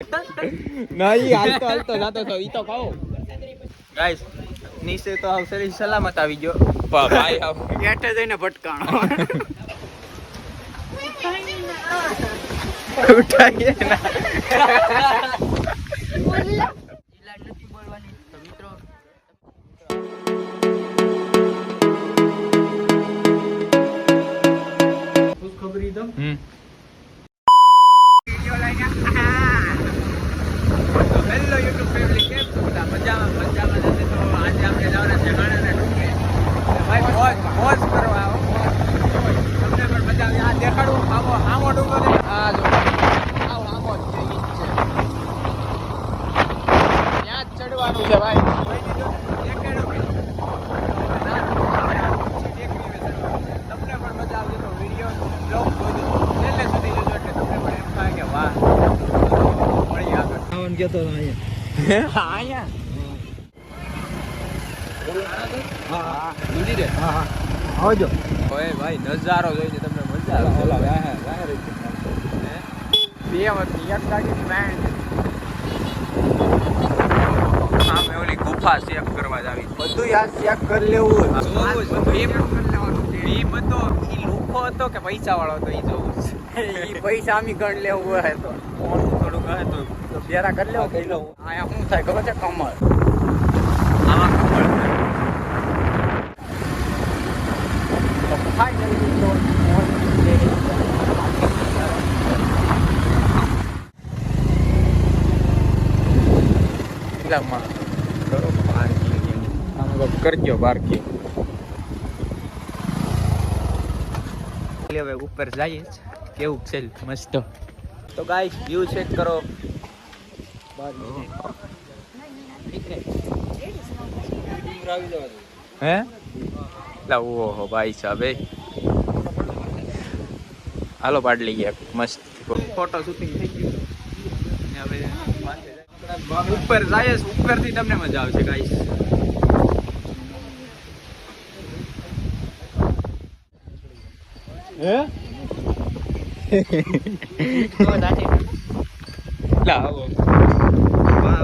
નહીં હાલતો હાલતો જાતો તો ઈ તો કહો ગાઈસ નીચે તો શરીર સલામત આવી ગયો. ભાઈ આવ. ગેટે જઈને ભટકાણો. ઉઠાઈએ ના. હમ. હેલો યુટ્યુબ ફેમિલી કેમ છો બધા મજામાં મજામાં જશે તો આજે આપણે જવાના છે ગાણાના ડુંગરે ભાઈ મોજ મોજ કરવા આવો મોજ. તમને પણ મજા આવે આ દેખાડું આવો આમો ડુંગર છે. આ જો આવો આમો જ છે, ઈ જ છે ત્યાં જ ચડવાનું છે ભાઈ કોઈ દીધો ને, દેખાડો કે? ના, એક દિવસ ચડવાનું છે. તમને પણ મજા આવશે તો વીડિયો બ્લોગ જોજો છેલ્લે સુધી જોજો એટલે તમને પણ એમ થાય કે વાહ મળી આવન કેતો અહીંયા. અહીંયા? હા. મંદિરે? હા હા. આવજો. ઓય ભાઈ નજારો જોઈને તમને મજા આવે. વાહે વાહે રહી બે વખતની એક ગાડી વેણ સામે ઓલી ગુફા ચેક કરવા જ આવી. બધું યાદ ચેક કરી લેવું જોવું બધું. એ બધો ઈ લુખો હતો કે પૈસા વાળો હતો ઈ જોવું છે. ઈ પૈસા આમી ગણ લેવું હોય તો. મોટું થોડુંક હે તો તો બેરા કરી લેવું કઈ લઉં આયા શું થાય ખબર છે કમર આમાં ખબર છે. તો ફાઇનલી તો એટલામાં કરો પાર્કિંગ આમ તો કરજો પાર્કિંગ હવે ઉપર જઈએ જ. કેવું છે મસ્ત તો ગાઈસ વ્યૂ ચેક કરો. હે? ઓહો ભાઈ સાહેબ. હાલો પાડ ગયા મસ્ત. ફોટો શૂટિંગ થઈ ગયું. હવે ઉપર જાય ઉપરથી તમને મજા આવશે ગાઈસ હે? લા આવો. વાહ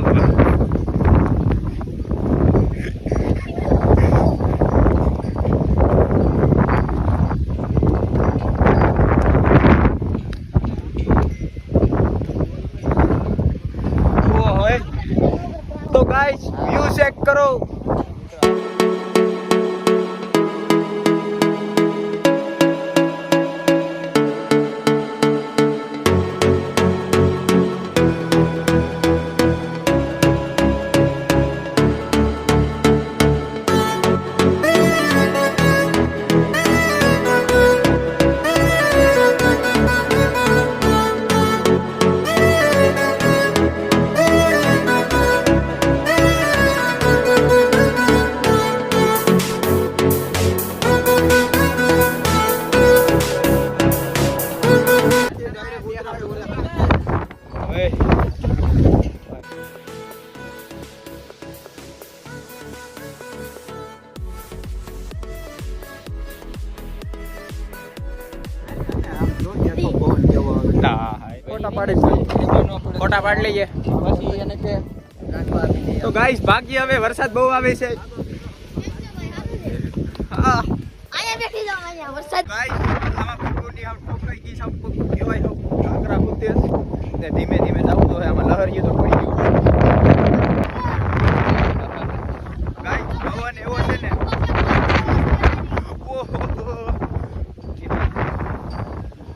વાહ તો ગાઈસ વ્યૂ ચેક કરો. ફોટા પાડી ફોટા પાડી લઈએ તો ગાઈસ ભાગ્ય હવે વરસાદ બહુ આવે છે. હા અહીંયા બેઠી જાઓ અહીંયા વરસાદ ગાઈસ આમાં પગોની આમ કહેવાય કાંકરા કૂદે ને ધીમે ધીમે જવું તો આમાં લહરીએ તો પડી ગયું ગાઈસ પવન એવો છે ને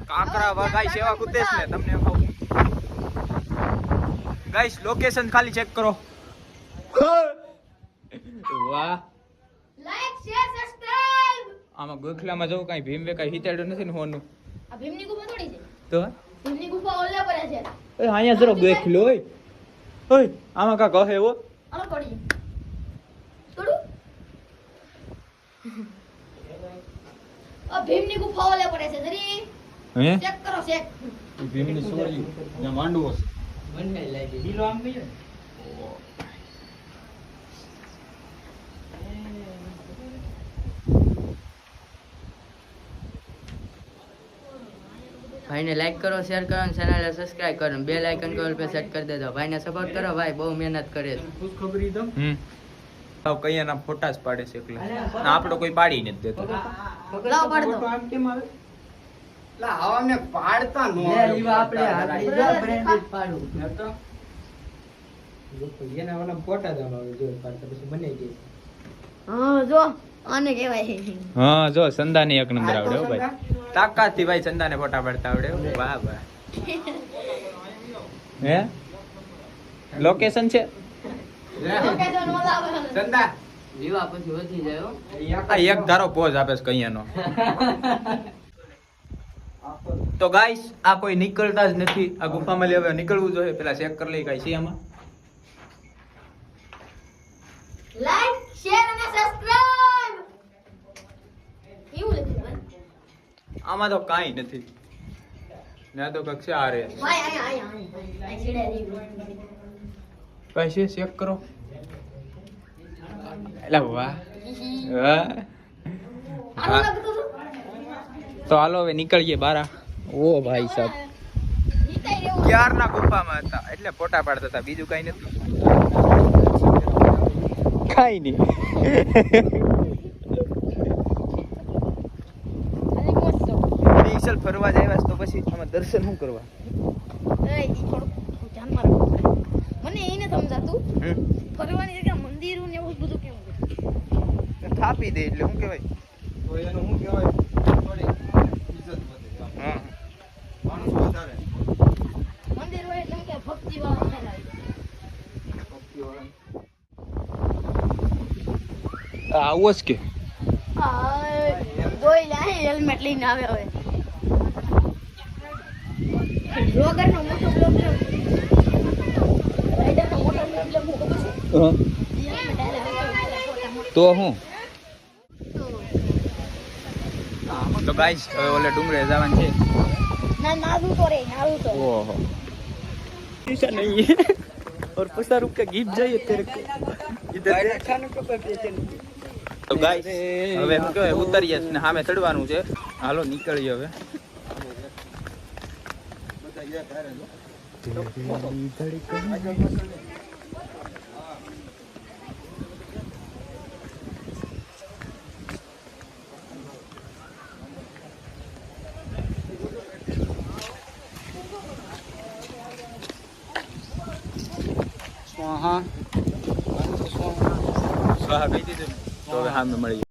કાંકરા વગાઈ સેવા કૂદે છે ને તમને કહું ગાઈસ લોકેશન ખાલી ચેક કરો વાહ. લાઈક શેર સબસ્ક્રાઇબ આમાં ગોખલામાં જવું કાંઈ ભીમ વે કાંઈ હિતાડ્યું નથી ને હોનું? આ ભીમની ગુફા થોડી છે? તો? ભીમની ગુફા ઓલે પર છે. એ અહીંયા જરો ગોખલો ઓય. ઓય આમાં કાંક કહે એવો? આલો પડી. થોડું આ ભીમની ગુફા ઓલે પડે છે જરી. હે? ચેક કરો ચેક ભીમની સોરી ત્યાં માંડવો છે. ભાઈને લાઈક કરો શેર કરો અને ચેનલને સબસ્ક્રાઇબ કરો. બે લાઇકન કોલ પે સેટ કરી દેજો. ભાઈને સપોર્ટ કરો ભાઈ બહુ મહેનત કરે છે. ખુશખબરી તો હમ. સાવ કૈયાના ફોટા જ પાડે છે એકલા. ના આપણો કોઈ પાડી નથી દેતો. લાવો પાડ દો. આમ કેમ આવે? લા હવાને પાડતા નો લે, લીવા આપણે આપણે જો branded પાડું. એના ઓલા ફોટા જ આવે જો પાડતા પછી બની જાય હા જો આને કહેવાય. હા જો સંદાની એક નંબર આવડે હો ભાઈ. તાકાતથી ભાઈ સંદાને ફોટા પાડતા આવડે. વાહ વાહ. હે? લોકેશન છે? ઓકે તો નો લાવે સંદા જીવા પછી વધી જાય હો. આ એક ધારો પોઝ આપે છે કૈયાનો. તો ગાઈસ આ કોઈ નીકળતા જ નથી. આ ગુફામાં હવે નીકળવું જોઈએ. પેલા ચેક કરી લઈ કઈ છે આમાં? લાઈક શેર અને સબસ્ક્રાઇબ એવું લખ્યું આમાં તો કાંઈ નથી. ના તો કક્ષા આ રે ભાઈ આયા આયા આયા આ છેડે રહ્યું કઈ છે? ચેક કરો. એટલે વાહ. વાહ. તો હાલો હવે નીકળીએ બારા. ઓ ભાઈ સાહેબ ક્યારના ગુફામાં હતા? એટલે ફોટા પાડતા હતા. બીજું કઈ નથી. કઈ નહીં અને મસ્ત સ્પેશિયલ ફરવા જાય તો પછી આમાં દર્શન શું કરવા? મને એ નથી સમજાતું. ફરવાની જગ્યા મંદિર ને એવું બધું કેવું છે? થાપી દે એટલે શું કહેવાય? તો એનું શું કહેવાય? થોડી ઇજ્જત વધે હા. માણસો વધારે. મંદિર હોય એટલે કે ભક્તિ વાળા ફેલાય આવો જ કે. આ જોઈ લે હેલ્મેટ લઈને આવે હવે. બ્લોગર નો મોટો બ્લોગ લ્યો રાઈડર નો મોટો બ્લોગ લ્યો હું ખબર છે હેલ્મેટ હાલે હવે ફોટામાં. તો હું તો તો ગાઈસ હવે ઓલે ડુંગરે જવાનું છે ના નાદુ તો રે નાદુ તો ओहो ऐसा नहीं है और पचास रुपये का गिफ्ट चाहिए तेरे को इधर તો ગાઈસ હવે શું કહેવાય ઉતરીએ ને સામે ચડવાનું છે હાલો નીકળીએ હવે સ્વાહા કહી દીધું? તો હવે સામે મળી